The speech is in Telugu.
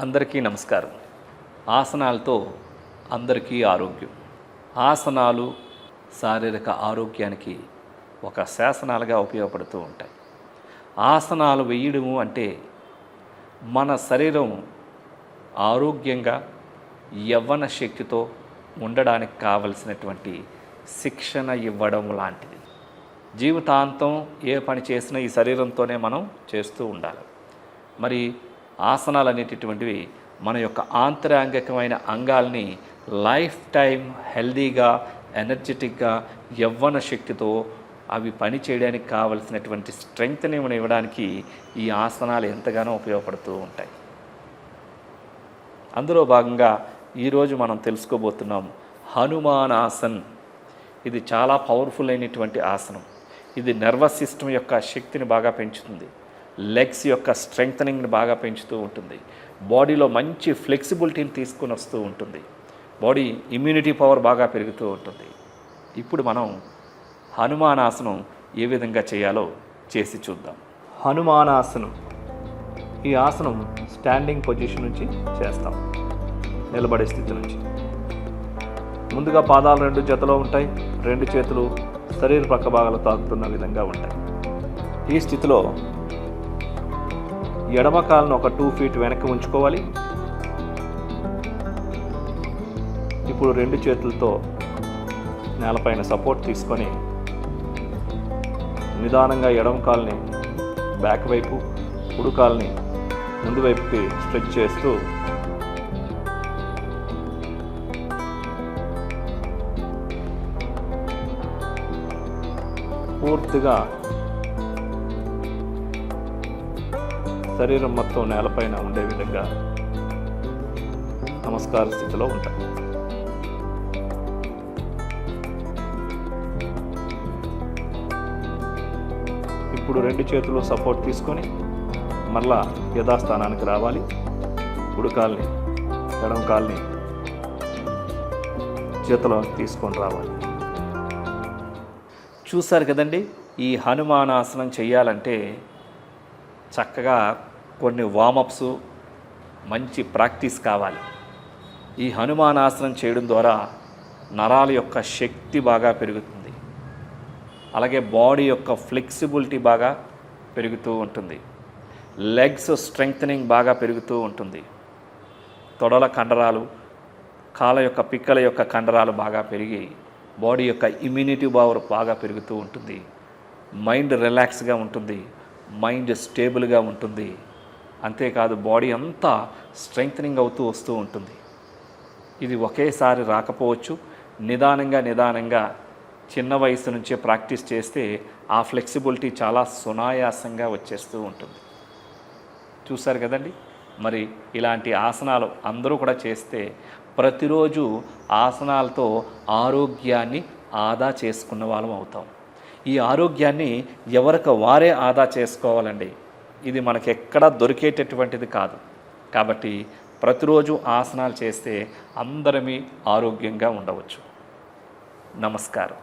అందరికీ నమస్కారం. ఆసనాలతో అందరికీ ఆరోగ్యం. ఆసనాలు శారీరక ఆరోగ్యానికి ఒక శాసనాలుగా ఉపయోగపడుతూ ఉంటాయి. ఆసనాలు వేయడము అంటే మన శరీరం ఆరోగ్యంగా యవ్వన శక్తితో ఉండడానికి కావలసినటువంటి శిక్షణ ఇవ్వడం లాంటిది. జీవితాంతం ఏ పని చేసినా ఈ శరీరంతోనే మనం చేస్తూ ఉండాలి. మరి ఆసనాలు అనేటటువంటివి మన యొక్క ఆంతరాంగికమైన అంగాల్ని లైఫ్ టైం హెల్దీగా ఎనర్జెటిక్గా యవ్వన శక్తితో అవి పని చేయడానికి కావలసినటువంటి స్ట్రెంగ్త్ని మనం ఇవ్వడానికి ఈ ఆసనాలు ఎంతగానో ఉపయోగపడుతూ ఉంటాయి. అందులో భాగంగా ఈరోజు మనం తెలుసుకోబోతున్నాం హనుమానాసన్. ఇది చాలా పవర్ఫుల్ అయినటువంటి ఆసనం. ఇది నర్వస్ సిస్టమ్ యొక్క శక్తిని బాగా పెంచుతుంది. లెగ్స్ యొక్క స్ట్రెంగ్తనింగ్ని బాగా పెంచుతూ ఉంటుంది. బాడీలో మంచి ఫ్లెక్సిబిలిటీని తీసుకుని వస్తూ ఉంటుంది. బాడీ ఇమ్యూనిటీ పవర్ బాగా పెరుగుతూ ఉంటుంది. ఇప్పుడు మనం హనుమానాసనం ఏ విధంగా చేయాలో చేసి చూద్దాం. హనుమానాసనం. ఈ ఆసనం స్టాండింగ్ పొజిషన్ నుంచి చేస్తాం. నిలబడే స్థితి నుంచి. ముందుగా పాదాలు రెండు జతలో ఉంటాయి. రెండు చేతులు శరీర పక్క భాగాలు తాకుతున్న విధంగా ఉంటాయి. ఈ స్థితిలో ఎడమ కాలను ఒక టూ ఫీట్ వెనక్కి ఉంచుకోవాలి. ఇప్పుడు రెండు చేతులతో నేలపైన సపోర్ట్ తీసుకొని నిదానంగా ఎడమ కాల్ని బ్యాక్ వైపు కుడి కాల్ని ముందు వైపుకి స్ట్రెచ్ చేస్తూ పూర్తిగా శరీరం మొత్తం నేలపైన ఉండే విధంగా నమస్కార స్థితిలో ఉంటాం ఇప్పుడు రెండు చేతులు సపోర్ట్ తీసుకొని మళ్ళా యథాస్థానానికి రావాలి. కుడి ఎడం కాల్ని చేతిలో తీసుకొని రావాలి. చూశారు కదండి ఈ హనుమానాసనం చేయాలంటే చక్కగా కొన్ని వామప్స్ మంచి ప్రాక్టీస్ కావాలి. ఈ హనుమానాసనం చేయడం ద్వారా నరాల యొక్క శక్తి బాగా పెరుగుతుంది. అలాగే బాడీ యొక్క ఫ్లెక్సిబిలిటీ బాగా పెరుగుతూ ఉంటుంది. లెగ్స్ స్ట్రెంగ్తనింగ్ బాగా పెరుగుతూ ఉంటుంది. తొడల కండరాలు కాళ్ళ యొక్క పిక్కల యొక్క కండరాలు బాగా పెరిగి బాడీ యొక్క ఇమ్యూనిటీ పవర్ బాగా పెరుగుతూ ఉంటుంది. మైండ్ రిలాక్స్గా ఉంటుంది. మైండ్ స్టేబుల్గా ఉంటుంది. అంతేకాదు బాడీ అంతా స్ట్రెంగ్త్నింగ్ అవుతూ వస్తూ ఉంటుంది. ఇది ఒకేసారి రాకపోవచ్చు. నిదానంగా నిదానంగా చిన్న వయసు నుంచే ప్రాక్టీస్ చేస్తే ఆ ఫ్లెక్సిబిలిటీ చాలా సునాయాసంగా వచ్చేస్తూ ఉంటుంది. చూశారు కదండి? మరి ఇలాంటి ఆసనాలు అందరూ కూడా చేస్తే ప్రతిరోజు ఆసనాలతో ఆరోగ్యాన్ని ఆదా చేసుకున్న వాళ్ళం అవుతాం. ఈ ఆరోగ్యాన్ని ఎవరికి వారే ఆదా చేసుకోవాలండి. ఇది మనకి ఎక్కడా దొరికేటటువంటిది కాదు. కాబట్టి ప్రతిరోజు ఆసనాలు చేస్తే అందరమీ ఆరోగ్యంగా ఉండవచ్చు. నమస్కారం.